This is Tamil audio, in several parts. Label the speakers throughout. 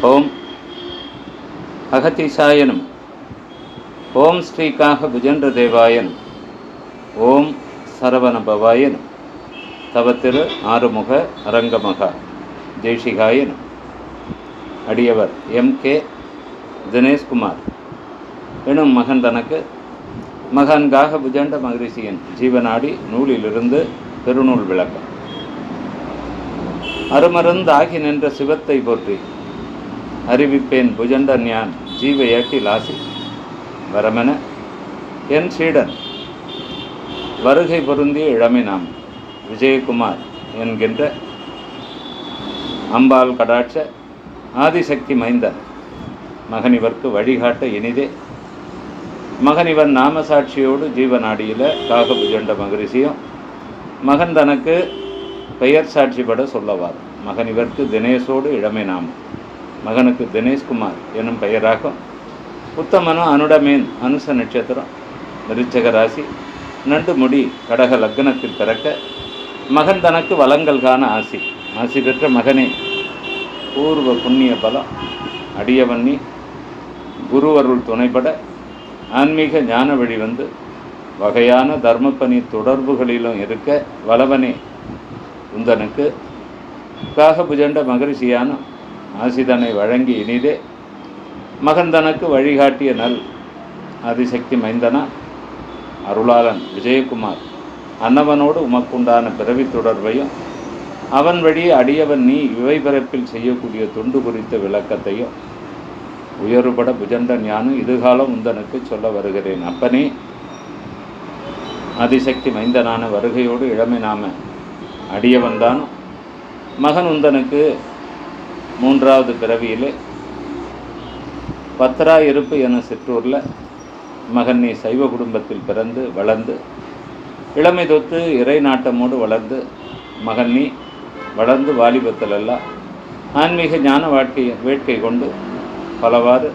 Speaker 1: ஓம் அகதிசாயனும் ஓம் ஸ்ரீகாக புஜன்ற தேவாயன் ஓம் சரவண தவத்திரு தவ திரு ஆறுமுக அரங்கமகா. தேசிகாயன் அடியவர் எம் கே தினேஷ்குமார். எனும் மகன் தனக்கு மகான்காக புஜண்ட மகரிஷியின் ஜீவநாடி நூலிலிருந்து பெருநூல் விளக்கம். அருமருந்தாகி நின்ற சிவத்தை போற்றி அறிவிப்பேன் புஜண்ட ஞான் ஜீவ ஏட்டி லாசி. வரமென என் சீடன் வருகை பொருந்திய இளமை நாம் விஜயகுமார் என்கின்ற அம்பாள் கடாட்ச ஆதிசக்தி மைந்தன் மகனிவர்க்கு வழிகாட்ட இனிதே. மகனிவன் நாமசாட்சியோடு ஜீவநாடியில் காகபுஜண்ட மகரிஷியும் மகன் தனக்கு பெயர் சாட்சிப்பட சொல்லவார். மகனிவர்க்கு தினேஷோடு இளமை நாமம் மகனுக்கு தினேஷ்குமார் எனும் பெயராகும். உத்தமனும் அனுடமேன் அனுச நட்சத்திரம் நிருச்சக ராசி நண்டு முடி கடக லக்னத்தில் பிறக்க மகன் தனக்கு வளங்கள் காண ஆசி. ஆசி பெற்ற மகனே பூர்வ புண்ணிய பலம் அடியவன்னி குருவருள் துணைபட ஆன்மீக ஞான வழி வந்து வகையான தர்மப்பணி தொடர்புகளிலும் இருக்க வளவனே உந்தனுக்கு காகபுஜண்ட மகரிஷியான ஆசிதனை வழங்கி இனிதே மகன் தனக்கு வழிகாட்டிய நல் அதிசக்தி மைந்தனா அருளாளன் விஜயகுமார். அன்னவனோடு உமக்குண்டான பிறவி தொடர்பையும் அவன் வழி அடியவன் நீ இவை பிறப்பில் செய்யக்கூடிய தொண்டு குறித்த விளக்கத்தையும் உயர்பட புஜண்ட ஞானம் இதுகாலம் உந்தனுக்கு சொல்ல வருகிறேன். அப்பனே அதிசக்தி மைந்தனான வருகையோடு இளமை நாம அடியவன்தான்? மகன் உந்தனுக்கு மூன்றாவது பிறவியிலே பத்ரா இருப்பு என சிற்றூரில் மகன் நீ சைவ குடும்பத்தில் பிறந்து வளர்ந்து இளமை தொத்து இறை நாட்டமோடு வளர்ந்து மகன் நீ வளர்ந்து வாலிபத்திலெல்லாம் ஆன்மீக ஞான வாழ்க்கை வேட்கை கொண்டு பலவாறு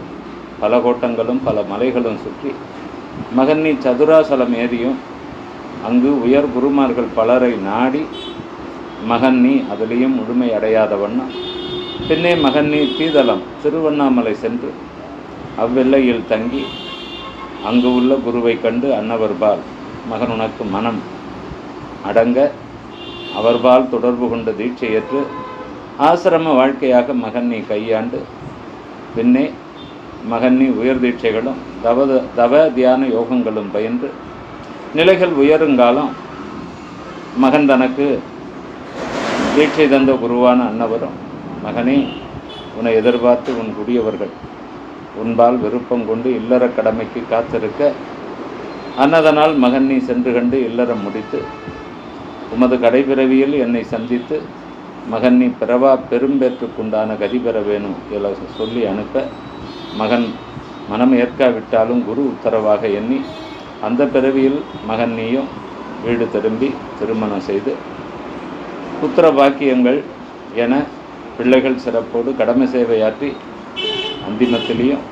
Speaker 1: பல கோட்டங்களும் பல மலைகளும் சுற்றி மகன் நீ சதுராசலம் ஏறியும் அங்கு உயர் குருமார்கள் பலரை நாடி மகன் நீ அதிலையும் முழுமை அடையாத வண்ணம் பின்னே மகன் நீ தீதலம் திருவண்ணாமலை சென்று அவ்வெல்லையில் தங்கி அங்கு உள்ள குருவை கண்டு அன்னவர்பால் மகன் உனக்கு மனம் அடங்க அவர்பால் தொடர்பு கொண்ட தீட்சையற்று ஆசிரம வாழ்க்கையாக மகன் நீ கையாண்டு பின்னே மகன் நீ உயர் தீட்சைகளும் தவ தவ தியான யோகங்களும் பயின்று நிலைகள் உயருங்காலம் மகன் தனக்கு தீட்சை தந்த குருவான அன்னவரும் மகனே உன்னை எதிர்பார்த்து உன் குடியவர்கள். உன்பால் விருப்பம் கொண்டு இல்லற கடமைக்கு காத்திருக்க அன்னதனால் மகன் நீ சென்று கண்டு இல்லறம் முடித்து உமது கடைபிறவியில் என்னை சந்தித்து மகன் நீ பிறவா பெரும்பேற்றுக்குண்டான கதி பெற வேணும் என சொல்லி அனுப்ப மகன் மனம் ஏற்காவிட்டாலும் குரு உத்தரவாக எண்ணி அந்த பிறவியில் மகன் நீயும் வீடு திரும்பி திருமணம் செய்து புத்திர பாக்கியங்கள் என பிள்ளைகள் சிறப்போடு கடமை சேவையாற்றி அந்திமத்திலையும்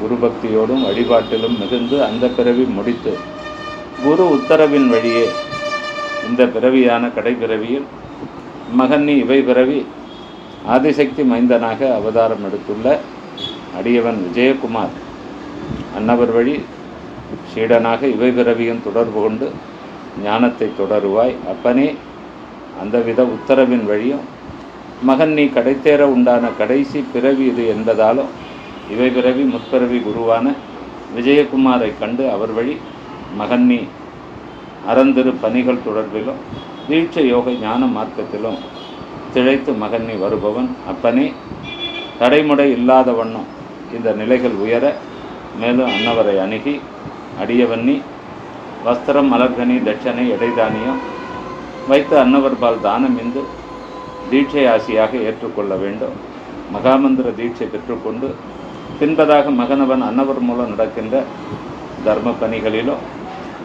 Speaker 1: குரு பக்தியோடும் வழிபாட்டிலும் மிகுந்து அந்த பிறவி முடித்து குரு உத்தரவின் வழியே இந்த பிறவியான கடைப்பிறவியில் மகன்னி இவை பிறவி ஆதிசக்தி மைந்தனாக அவதாரம் எடுத்துள்ள அடியவன் விஜயகுமார். அன்னவர் வழி சீடனாக இவை பிறவியும் தொடர்பு கொண்டு ஞானத்தை தொடருவாய். அப்பனே அந்த வித உத்தரவின் வழியும் மகன் நீ கடைத்தேற உண்டான கடைசி பிறவி இது என்பதாலும் இவை பிறவி முற்பிறவி குருவான விஜயகுமாரை கண்டு அவர் வழி மகன் நீ அறந்திரு பணிகள் தொடர்பிலும் தீட்சை யோக ஞான மார்க்கத்திலும் திழைத்து மகன் நீ வருபவன். அப்பனே தடைமுடை இல்லாத வண்ணம் இந்த நிலைகள் உயர மேலும் அன்னவரை அணுகி அடியவன்னி வஸ்திரம் மலர்கனி தட்சணை எடைதானியம் வைத்து அன்னவர்பால் தானம் இந்து தீட்சை ஆசியாக ஏற்றுக்கொள்ள வேண்டும். மகாமந்திர தீட்சை பெற்றுக்கொண்டு பின்பதாக மகனவன் அன்னவர் மூலம் நடக்கின்ற தர்ம பணிகளிலும்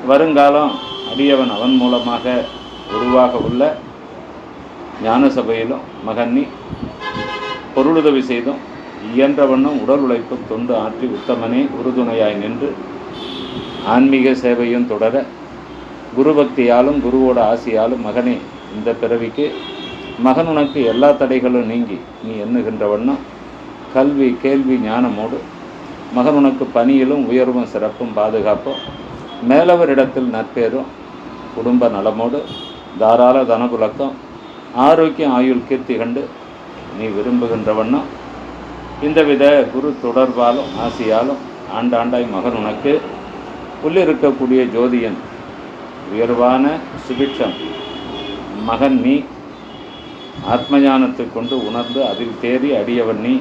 Speaker 1: வருங்காலம் அடியவன் அவன் மூலமாக உருவாக உள்ள ஞான சபையிலும் மகன்னி பொருளுதவி செய்தும் இயன்றவண்ணம் உடல் உழைப்பும் தொண்டு ஆற்றி உத்தமனே உறுதுணையாய் நின்று ஆன்மீக சேவையும் தொடர குருபக்தியாலும் குருவோட ஆசியாலும் மகனே இந்த பிறவிக்கு மகன் உனக்கு எல்லா தடைகளும் நீங்கி நீ எண்ணுகின்ற வண்ணம் கல்வி கேள்வி ஞானமோடு. மகன் உனக்கு பணியிலும் உயர்வும் சிறப்பும் பாதுகாப்பும். மேலவரிடத்தில் நற்பேரும். குடும்ப நலமோடு. தாராள தனபுலக்கம். ஆரோக்கியம் ஆயுள் கீர்த்தி கண்டு நீ விரும்புகின்ற வண்ணம். இந்தவித குரு தொடர்பாலும் ஆசியாலும் ஆண்டாண்டாய் மகன் உனக்கு உள்ளிருக்கக்கூடிய ஜோதியன். உயர்வான சுபிட்சம். மகன் நீ ஆத்மஞானத்தை கொண்டு உணர்ந்து அதில் தேறி அடியவன் நீ.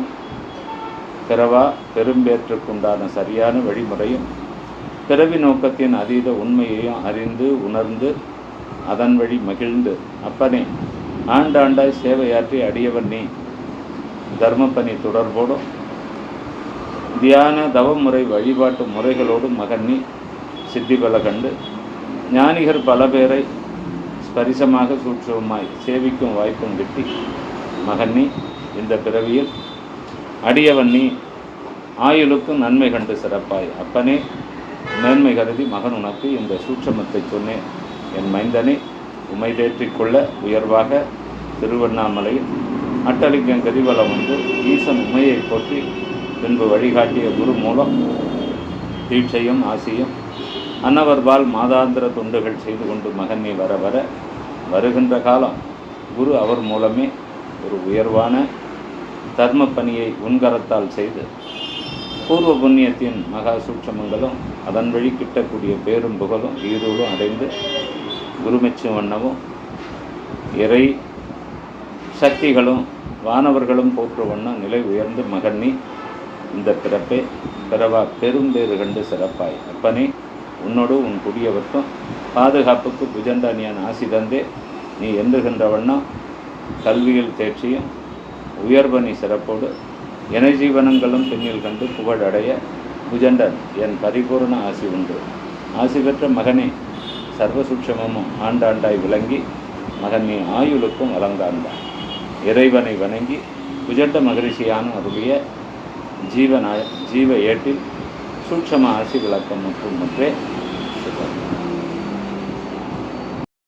Speaker 1: பிறவா பெரும்பேற்றுக்குண்டான சரியான வழிமுறையும் பிறவி நோக்கத்தின் அதீத உண்மையையும் அறிந்து உணர்ந்து அதன் வழி மகிழ்ந்து அப்பனே ஆண்டாண்டாய் சேவையாற்றி அடியவன் நீ. தர்மப்பணி தொடர்போடும் தியான தவமுறை வழிபாட்டு முறைகளோடும் மகன் நீ. சித்தி பல கண்டு ஞானிகர் பல பேரை ஸ்பரிசமாக சூட்சமாய் சேவிக்கும் வாய்ப்பும் கிட்டி மகன் நீ இந்த பிறவியில் அடியவன் நீ. ஆயுளுக்கும் நன்மை கண்டு சிறப்பாய். அப்பனே மேன்மை கருதி மகன் உனக்கு இந்த சூட்சமத்தை சொன்னேன். என் மைந்தனே உமை கொள்ள உயர்வாக திருவண்ணாமலையில் அட்டலிங்கம் கதிவலம் வந்து ஈசன் உமையை போற்றி பின்பு வழிகாட்டிய குரு மூலம் தீட்சையும் ஆசையும் அன்னவர்பால் மாதாந்திர தொண்டுகள் செய்து கொண்டு மகன் வர வர வருகின்ற காலம். குரு அவர் மூலமே ஒரு உயர்வான தர்ம பணியை உன்கரத்தால் செய்து பூர்வ புண்ணியத்தின் மகா சூட்சமங்களும் அதன் வழி கிட்டக்கூடிய பேரும் புகழும் ஈரோடும் அடைந்து குருமெச்சும் வண்ணமும் இறை சக்திகளும் வானவர்களும் போற்று வண்ணம் நிலை உயர்ந்து மகன் நீ. இந்த பிறப்பே பிறவா பெரும்பேறு கண்டு சிறப்பாய். அப்பனே உன்னோடு உன் குடியவர்க்கும் பாதுகாப்புக்கு புஜண்டானியான் ஆசி தந்தே. நீ எந்துகின்ற வண்ணம் கல்வியில் தேர்ச்சியும் உயர்பணி சிறப்போடு ஜீவனங்களும் பின்னில் கண்டு புகழடைய புஜண்டன் என் பரிபூர்ண ஆசி உண்டு. ஆசி பெற்ற மகனே சர்வசூட்சமும் ஆண்டாண்டாய் விளங்கி மகன் நீ ஆயுளுக்கும் வழங்காண்டான் இறைவனை வணங்கி புஜண்ட மகரிஷியான அருளிய ஜீவனாய ஜீவ ஏட்டில் சூட்சம ஆசி விளக்கம் மற்றும் முற்றே